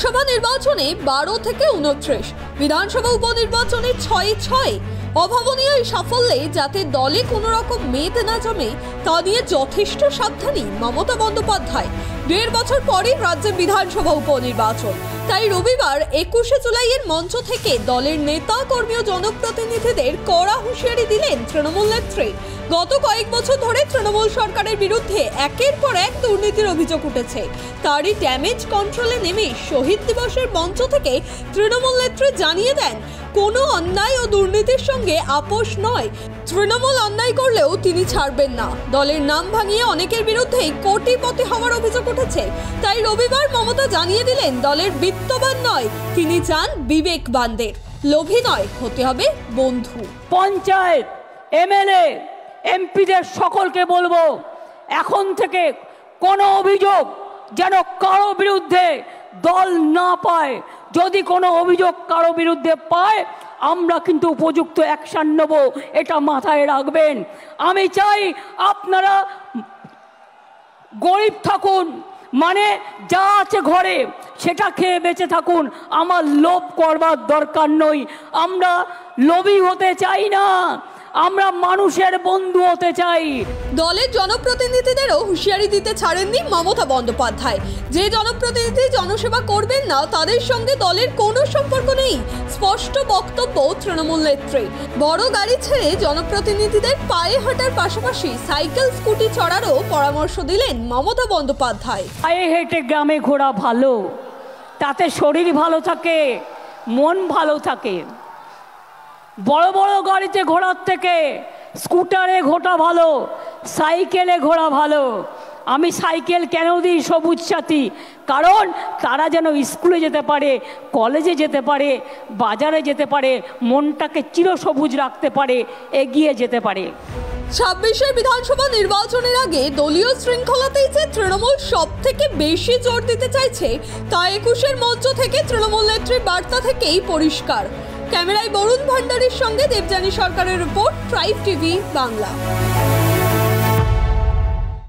লোকসভা নির্বাচনে বারো থেকে উনত্রিশ বিধানসভা উপনির্বাচনে ছয় ছয় অভাবনীয় এই সাফল্যে যাতে দলে কোনো রকম মেদ না জমে, তা নিয়ে যথেষ্ট সাবধানী মমতা বন্দ্যোপাধ্যায়। দেড় বছর পরে রাজ্যে বিধানসভা উপনির্বাচন। তাই রবিবার একুশে জুলাইয়ের মঞ্চ থেকে দলের নেতা, কর্মী ও জনপ্রতিনিধিদের কড়া হুঁশিয়ারি দিলেন তৃণমূল নেত্রী। গত কয়েক বছর ধরে তৃণমূল সরকারের বিরুদ্ধে একের পর এক দুর্নীতির অভিযোগ উঠেছে। তারই ড্যামেজ কন্ট্রোলে নেমে শহীদ দিবসের মঞ্চ থেকে তৃণমূল নেত্রী জানিয়ে দেন কোনো অন্যায় ও দুর্নীতির সঙ্গে আপোষ নয়। তৃণমূল অন্যায় করলেও তিনি ছাড়বেন না। দলের নাম ভাঙিয়ে অনেকের বিরুদ্ধেই কোটিপতি হওয়ার অভিযোগ উঠেছে। তাই রবিবার মমতা জানিয়ে দিলেন, দলের বিত্তবান নয়, তিনি চান বিবেকবানদের লোভী নয়, হতে হবে বন্ধু। পঞ্চায়েত, এমএলএ, এমপিদের সকলকে বলব, এখন থেকে কোনো অভিযোগ যেন কারও বিরুদ্ধে দল না পায় যদি কোনো অভিযোগ কারও বিরুদ্ধে পায়, আমরা কিন্তু উপযুক্ত অ্যাকশন নেব, এটা মাথায় রাখবেন। আমি চাই আপনারা গরিব থাকুন মানে যা আছে ঘরে, সেটা খেয়ে বেঁচে থাকুন। আমার লোভ করবার দরকার নই আমরা লোভী হতে চাই না। আমরা মানুষের বন্ধু হতে চাই। দলের জনপ্রতিনিধিদেরও হুঁশিয়ারি দিতে ছাড়েননি মমতা বন্দ্যোপাধ্যায়। যে জনপ্রতিনিধি জনসেবা করবেন না তাদের সঙ্গে দলের কোনো সম্পর্ক নেই স্পষ্ট বক্তব্য তৃণমূল নেত্রী। বড় গাড়ি ছেড়ে জনপ্রতিনিধিদের পায়ে হাঁটার পাশাপাশি সাইকেল স্কুটি চড়ারও পরামর্শ দিলেন মমতা বন্দ্যোপাধ্যায়। পায়ে হেঁটে গ্রামে ঘোরা ভালো তাতে শরীর ভালো থাকে মন ভালো থাকে। বড় বড় গাড়িতে ঘোরার থেকে স্কুটারে ঘোরা ভালো, সাইকেলে ঘোরা ভালো। আমি সাইকেল কেন দিই সবুজ সাথী কারণ তারা যেন স্কুলে যেতে পারে, কলেজে যেতে পারে, বাজারে যেতে পারে, মনটাকে চিরসবুজ রাখতে পারে, এগিয়ে যেতে পারে। ছাব্বিশের বিধানসভা নির্বাচনের আগে দলীয় শৃঙ্খলাতেই যে তৃণমূল সব থেকে বেশি জোর দিতে চাইছে, তা একুশের মঞ্চ থেকে তৃণমূল নেত্রীর বার্তা থেকেই পরিষ্কার। ক্যামেরায় বরুণ ভান্ডারীর সঙ্গে দেবযানী সরকারের রিপোর্ট ট্রাইব টিভি বাংলা।